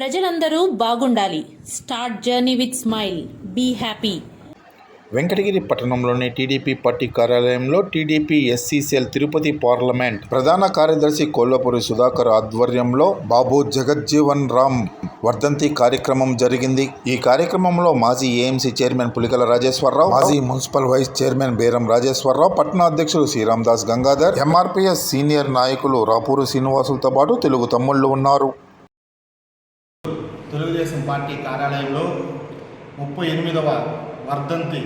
ప్రజలందరూ బాగుండాలి. Start journey with smile. Be happy. Venkatagiri పట్టణంలోని టీడీపీ పార్టీ కార్యాలయంలో టీడీపీ ఎస్సీసీఎల్ తిరుపతి పార్లమెంట్ ప్రధాన కార్యదర్శి కొల్లపూరి సుధాకర్ ఆధ్వర్యంలో బాబు జగజ్జీవన్ రామ్ వర్ధంతి కార్యక్రమం జరిగింది. ఈ కార్యక్రమంలో మాజీ ఏఎంసీ చైర్మన్ పులికల రాజేశ్వరరావు మాజీ మున్సిపల్ వైస్ చైర్మన్ బేరం రాజేశ్వరరావు పట్టణ అధ్యక్షుడు శ్రీరామ్ దాస్ గంగాధర్ ఎంఆర్పీఎస్ సీనియర్ నాయకులు రాపూరు శ్రీనివాసులతో పాటు తెలుగు తమ్ముళ్ళు ఉన్నారు. తెలుగుదేశం పార్టీ కార్యాలయంలో ముప్పై ఎనిమిదవ వర్ధంతి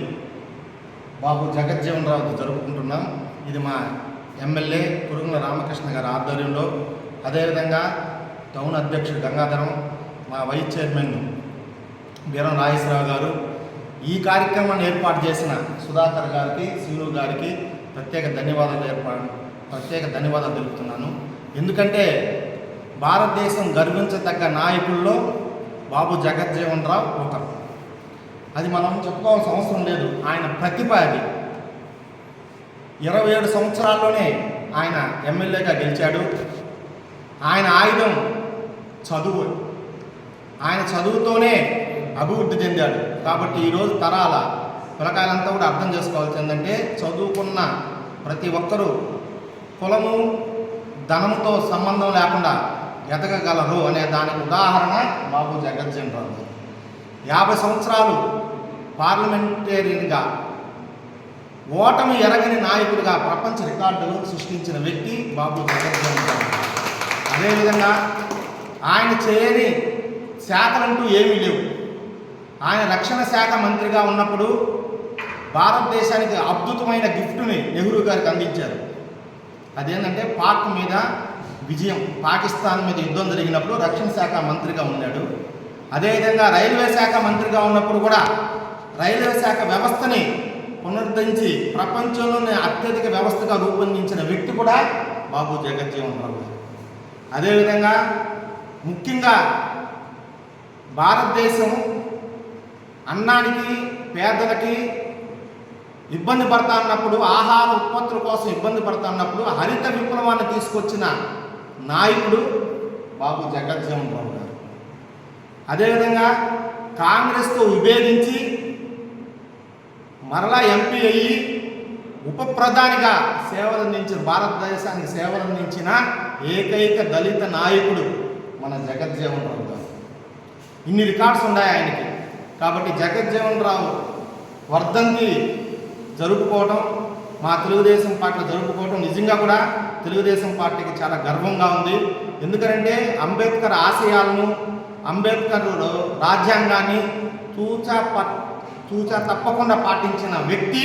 బాబు జగజ్జీవన్ రావు జరుపుకుంటున్నాం. ఇది మా ఎమ్మెల్యే కురుగుల రామకృష్ణ గారి ఆధ్వర్యంలో. అదేవిధంగా టౌన్ అధ్యక్షుడు గంగాధరం మా వైస్ చైర్మన్ బీరం నాగేశ్వరరావు గారు. ఈ కార్యక్రమాన్ని ఏర్పాటు చేసిన సుధాకర్ గారికి శ్రీను గారికి ప్రత్యేక ధన్యవాదాలు ఏర్పాటు ప్రత్యేక ధన్యవాదాలు తెలుపుతున్నాను. ఎందుకంటే భారతదేశం గర్వించదగ్గ నాయకుల్లో బాబు జగజ్జీవన్ రావు ఒకరు అది మనం చెప్పుకోవాల్సిన అవసరం లేదు. ఆయన ప్రతిభ అది. ఇరవై ఏడు సంవత్సరాల్లోనే ఆయన ఎమ్మెల్యేగా గెలిచాడు. ఆయన ఆయుధం చదువు. ఆయన చదువుతోనే అభివృద్ధి చెందాడు. కాబట్టి ఈరోజు తరాల పిల్లకాయలంతా కూడా అర్థం చేసుకోవాల్సి ఏంటంటే చదువుకున్న ప్రతి ఒక్కరూ కులము ధనంతో సంబంధం లేకుండా ఎదగగలరు అనే దానికి ఉదాహరణ బాబు జగజ్జన్ రావు యాభై సంవత్సరాలు పార్లమెంటేరియన్గా ఓటమి ఎరగని నాయకుడిగా ప్రపంచ రికార్డులు సృష్టించిన వ్యక్తి బాబు జగజ్జన్ రావు అదేవిధంగా ఆయన చేయని శాఖలంటూ ఏమీ లేవు. ఆయన రక్షణ శాఖ మంత్రిగా ఉన్నప్పుడు భారతదేశానికి అద్భుతమైన గిఫ్ట్ని నెహ్రూ గారికి అందించారు. అదేంటంటే పార్క్ మీద విజయం పాకిస్తాన్ మీద యుద్ధం జరిగినప్పుడు రక్షణ శాఖ మంత్రిగా ఉన్నాడు. అదేవిధంగా రైల్వే శాఖ మంత్రిగా ఉన్నప్పుడు కూడా రైల్వే శాఖ వ్యవస్థని పునరుద్ధరించి ప్రపంచంలోనే అత్యధిక వ్యవస్థగా రూపొందించిన వ్యక్తి కూడా బాబు జగజ్జీవన్ రావు గారు. అదేవిధంగా ముఖ్యంగా భారతదేశం అన్నానికి పేదలకి ఇబ్బంది పడతా ఉన్నప్పుడు ఆహార ఉత్పత్తుల కోసం ఇబ్బంది పడతా ఉన్నప్పుడు హరిత విప్లవాన్ని తీసుకొచ్చిన నాయకుడు బాబు జగజ్జీవన్ రావు గారు. అదేవిధంగా కాంగ్రెస్తో విభేదించి మరలా ఎంపీ అయ్యి ఉప ప్రధానిగా సేవలందించిన భారతదేశానికి సేవలందించిన ఏకైక దళిత నాయకుడు మన జగజ్జీవన్ రావు గారు. ఇన్ని రికార్డ్స్ ఉన్నాయి ఆయనకి. కాబట్టి జగజ్జీవన్ రావు వర్ధంతి జరుపుకోవటం మా తెలుగుదేశం పార్టీ జరుపుకోవటం నిజంగా కూడా తెలుగుదేశం పార్టీకి చాలా గర్వంగా ఉంది. ఎందుకంటే అంబేద్కర్ ఆశయాలను అంబేద్కర్ రాజ్యాంగాన్ని తూచా ప తూచా తప్పకుండా పాటించిన వ్యక్తి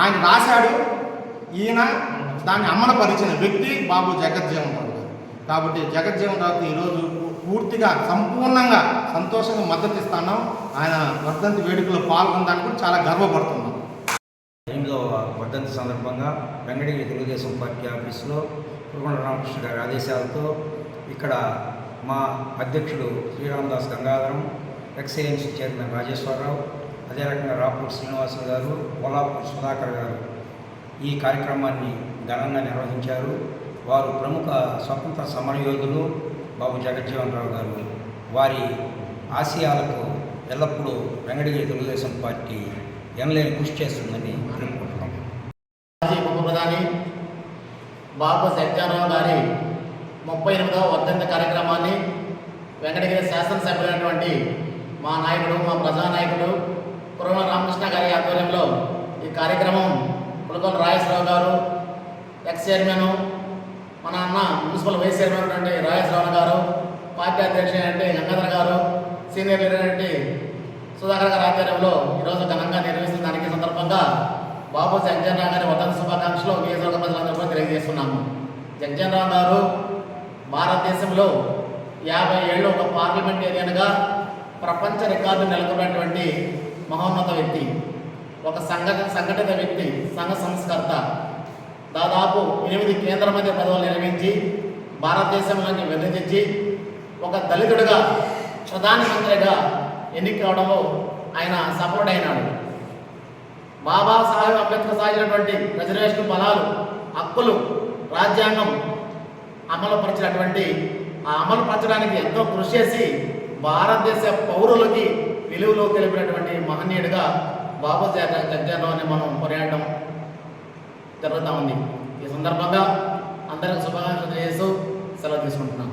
ఆయన రాశాడు. ఈయన దాన్ని అమలుపరిచిన వ్యక్తి బాబు జగజ్జీవన్ రావు గారు. కాబట్టి జగజ్జీవన్ రావుకి ఈరోజు పూర్తిగా సంపూర్ణంగా సంతోషంగా మద్దతు ఇస్తాను ఆయన వర్ధంతి వేడుకలో పాల్గొనడానికి చాలా గర్వపడుతున్నాం. వర్ధంతి సందర్భంగా వెంకటగిరి తెలుగుదేశం పార్టీ ఆఫీసులో కురుగొండ రామకృష్ణ గారి ఆదేశాలతో ఇక్కడ మా అధ్యక్షుడు Sriramadas Gangadharam ex AMC chairman Rajeswara Rao అదే రకంగా రాపూర్ శ్రీనివాసులు గారు కోలాపూర్ సుధాకర్ గారు ఈ కార్యక్రమాన్ని ఘనంగా నిర్వహించారు. వారు ప్రముఖ స్వతంత్ర సమరయోధులు బాబు జగజ్జీవన్ రావు గారు. వారి ఆశయాలకు ఎల్లప్పుడూ వెంకటగిరి తెలుగుదేశం పార్టీ ఎనలేని కృషి చేస్తుందని గారి బాబు సత్యారావు గారి ముప్పై ఎనిమిదవ వర్ధంత కార్యక్రమాన్ని వెంకటగిరి శాసనసభ్యులైనటువంటి మా నాయకుడు మా ప్రజానాయకుడు కురవ రామకృష్ణ గారి ఆధ్వర్యంలో ఈ కార్యక్రమం పులకొల రాజేశ్వరరావు గారు ఎక్స్ చైర్మన్ మన అన్న మున్సిపల్ వైస్ చైర్మన్ అయినటువంటి రాజేశ్వరరావు గారు పార్టీ అధ్యక్షుడు గంగాధర్ గారు సీనియర్ లీడర్ అంటే సుధాకర్ గారి ఆధ్వర్యంలో ఈరోజు ఘనంగా నిర్వహిస్తున్న దానికి సందర్భంగా బాబు జగ్జన్ రావు గారి వర్ధంతి శుభాకాంక్షలు నియోజకవర్గ ప్రజలందరూ కూడా తెలియజేస్తున్నాము. జగ్జన్ రావు గారు భారతదేశంలో యాభై ఏళ్ళు ఒక పార్లమెంటేరియన్గా ప్రపంచ రికార్డు నెలకొన్నటువంటి మహోన్నత వ్యక్తి ఒక సంఘట సంఘటిత వ్యక్తి సంఘ సంస్కర్త. దాదాపు ఎనిమిది కేంద్ర మధ్య పదవులు నిర్వహించి భారతదేశంలోకి విభజించి ఒక దళితుడిగా ప్రధానమంత్రిగా ఎన్నికవడంలో ఆయన సఫలుడైనాడు. బాబాసాహెబ్ అంబేద్కర్ సాగినటువంటి రిజర్వేషన్ బలాలు హక్కులు రాజ్యాంగం అమలుపరిచినటువంటి ఆ అమలు పరచడానికి ఎంతో కృషి చేసి భారతదేశ పౌరులకి విలువలో తెలిపినటువంటి మహనీయుడిగా బాబు జగ్జారావుని మనం కొనియాడడం జరుగుతూ ఉంది. ఈ సందర్భంగా అందరికీ శుభాకాంక్షలు చేస్తూ సెలవు తీసుకుంటున్నాం.